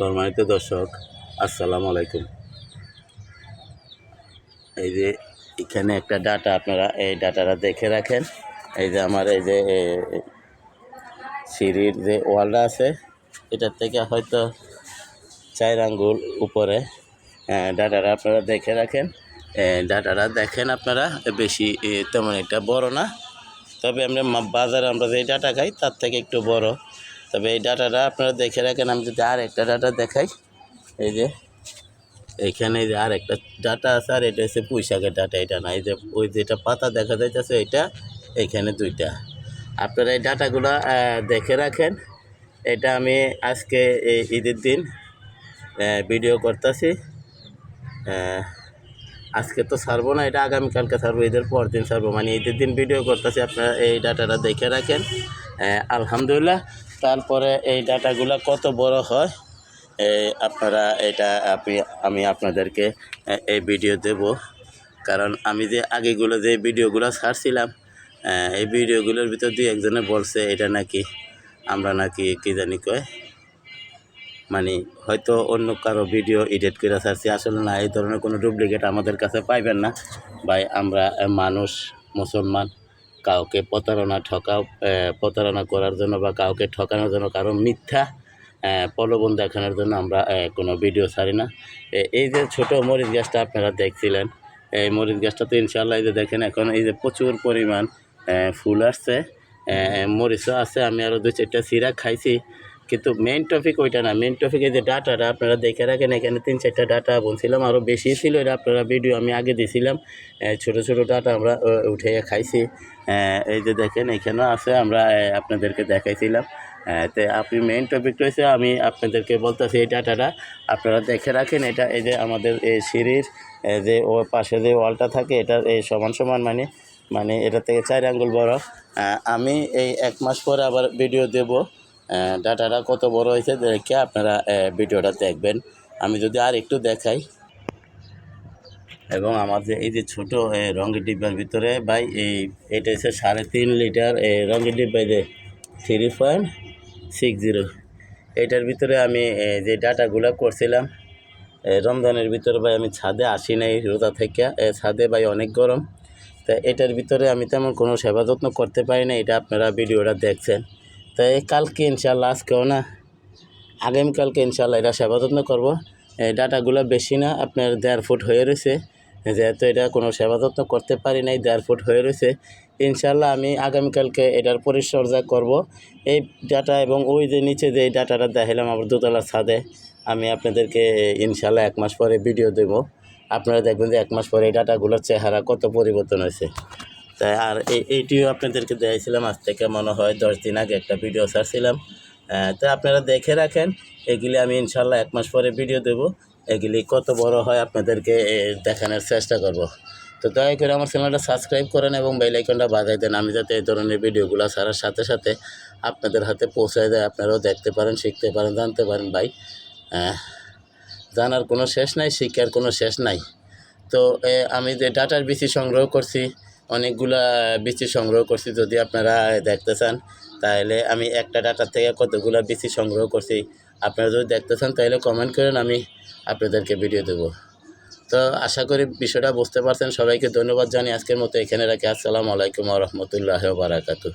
সম্মানিত দর্শক, আসসালামু আলাইকুম। এই যে এখানে একটা ডাটা আপনারা এই ডাটাটা দেখে রাখেন। এই যে আমার এই যে সিঁড়ির যে ওয়ালটা আছে, এটার থেকে হয়তো চার আঙ্গুল উপরে ডাটাটা আপনারা দেখে রাখেন। ডাটাটা দেখেন আপনারা, বেশি তেমন একটা বড় না। তবে আমরা বাজারে আমরা যে ডাটা খাই, তার থেকে একটু বড়। তবে এই ডাটাটা আপনারা দেখে রাখেন, আমি যদি আর একটা ডাটা দেখাই। এই যে, এইখানে এই যে আর একটা ডাটা আছে, আর এটা হচ্ছে পুঁই শাকের ডাটা, এটা না, এই যে ওই যেটা পাতা দেখা যাইতেছে, এটা এইখানে দুইটা। আপনারা এই ডাটাগুলো দেখে রাখেন। এটা আমি আজকে এই ঈদের দিন ভিডিও করতেছি। আজকে তো ছাড়বো না, এটা আগামীকালকে ছাড়বো, ঈদের পর দিন ছাড়বো। মানে ঈদের দিন ভিডিও করতেছি, আপনারা এই ডাটাটা দেখে রাখেন। আলহামদুলিল্লাহ। তারপরে এই ডাটাগুলো কত বড় হয় আপনারা এটা আপনি, আমি আপনাদেরকে এই ভিডিও দেব। কারণ আমি যে আগেগুলো যে ভিডিওগুলো ছাড়ছিলাম এই ভিডিওগুলোর ভিতর দুই একজনে বলছে, এটা নাকি আমরা নাকি কী জানি কয়? মানে হয়তো অন্য কারও ভিডিও এডিট করে ছাড়ছি। আসলে না, এই ধরনের কোনো ডুপ্লিকেট আমাদের কাছে পাইবেন না। ভাই, আমরা মানুষ, মুসলমান কাউকে প্রতারণা ঠকা প্রতারণা করার জন্য বা কাউকে ঠকানোর জন্য কারও মিথ্যা প্রলোভন দেখানোর জন্য আমরা কোনো ভিডিও ছাড়ি না। এই যে ছোট মরিচ গাছটা আপনারা দেখছিলেন, এই মরিচ গাছটা তো ইনশাল্লাহ এই যে দেখেন এখন এই যে প্রচুর পরিমাণ ফুল আসছে মরিচও আছে, আমি আরও দু চারটা সিরা খাইছি। কিন্তু মেন টপিক ওইটা না। মেন টপিক যে ডাটাটা আপনারা দেখে রাখেন এখানে তিন চারটা ডাটা বলছিলাম আরও বেশি ছিল এটা আপনারা ভিডিও আমি আগে দিয়েছিলাম আহ, ছোট ছোট ডাটা আমরা উঠে খাইছি। এই যে দেখেন এখানেও আছে আমরা আপনাদেরকে দেখাইছিলাম। তো আপনি মেইন টপিক রয়েছে আমি আপনাদেরকে বলতেছি এই ডাটাটা আপনারা দেখে রাখেন এটা এই যে আমাদের এই সিঁড়ির যে ও পাশে যে ওয়ালটা থাকে এটা এই সমান সমান মানে মানে এটা থেকে চার আঙ্গুল বড়। আমি এই এক মাস পরে আবার ভিডিও দেব। ডাটাটা কত বড় হয়েছে দেখে আপনারা ভিডিওটা দেখবেন। আমি যদি আর একটু দেখাই। এবং আমার যে এই যে ছোটো রঙের ডিব্বার ভিতরে, ভাই, এই, এটা হচ্ছে সাড়ে তিন লিটার রঙের ডিব্বা যে থ্রি পয়েন্ট সিক্স জিরো এটার ভিতরে আমি যে ডাটাগুলো করছিলাম রমজানের ভিতরে, ভাই, আমি ছাদে আসি নাই রোজা থেকে। ছাদে, ভাই, অনেক গরম। তা এটার ভিতরে আমি তেমন কোনো সেবা যত্ন করতে পারি না এটা আপনারা ভিডিওটা দেখছেন। তো এই কালকে ইনশাল্লাহ আজকেও না আগামীকালকে ইনশাল্লাহ এটা সেবা যত্ন করব। এই ডাটাগুলো বেশি না, আপনার দেড় ফুট হয়ে রয়েছে। যেহেতু এটা কোনো সেবা যত্ন করতে পারি নাই, দেড় ফুট হয়ে রয়েছে। ইনশাল্লাহ আমি আগামীকালকে এটার পরিচর্যা করব। এই ডাটা এবং ওই যে নিচে যে এই ডাটাটা দেখালাম আমার দোতলার ছাদে, আমি আপনাদেরকে ইনশাল্লাহ এক মাস পরে ভিডিও দেব। আপনারা দেখবেন যে এক মাস পরে এই ডাটাগুলোর চেহারা কত পরিবর্তন হয়েছে। তাই আর এই এইটিও আপনাদেরকে দিয়েছিলাম আজ থেকে মনে হয় দশ দিন আগে একটা ভিডিও ছাড়ছিলাম। তো আপনারা দেখে রাখেন, এগুলি আমি ইনশাল্লাহ এক মাস পরে ভিডিও দেব। এগুলি কত বড় হয় আপনাদেরকে দেখানোর চেষ্টা করব। তো দয়া করে আমার চ্যানেলটা সাবস্ক্রাইব করেন এবং বেল আইকনটা বাজাই দেন। আমি যাতে এই ধরনের ভিডিওগুলো ছাড়ার সাথে সাথে আপনাদের হাতে পৌঁছায় দেয়। আপনারাও দেখতে পারেন, শিখতে পারেন, জানতে পারেন ভাই। জানার কোনো শেষ নাই, শিক্ষার কোনো শেষ নাই। তো আমি যে ডাটার বিচি সংগ্রহ করছি অনেকগুলা বিচি সংগ্রহ করছি, যদি আপনারা দেখতে চান, তাহলে আমি একটা ডাটার থেকে কতগুলা বিচি সংগ্রহ করছি। আপনারা যদি দেখতে চান, তাহলে কমেন্ট করেন, আমি আপনাদেরকে ভিডিও দেবো। তো আশা করি বিষয়টা বুঝতে পারছেন। সবাইকে ধন্যবাদ জানি আজকের মতো এখানে রাখি। আসসালামু আলাইকুম রহমতুল্লাহ বারাকাতু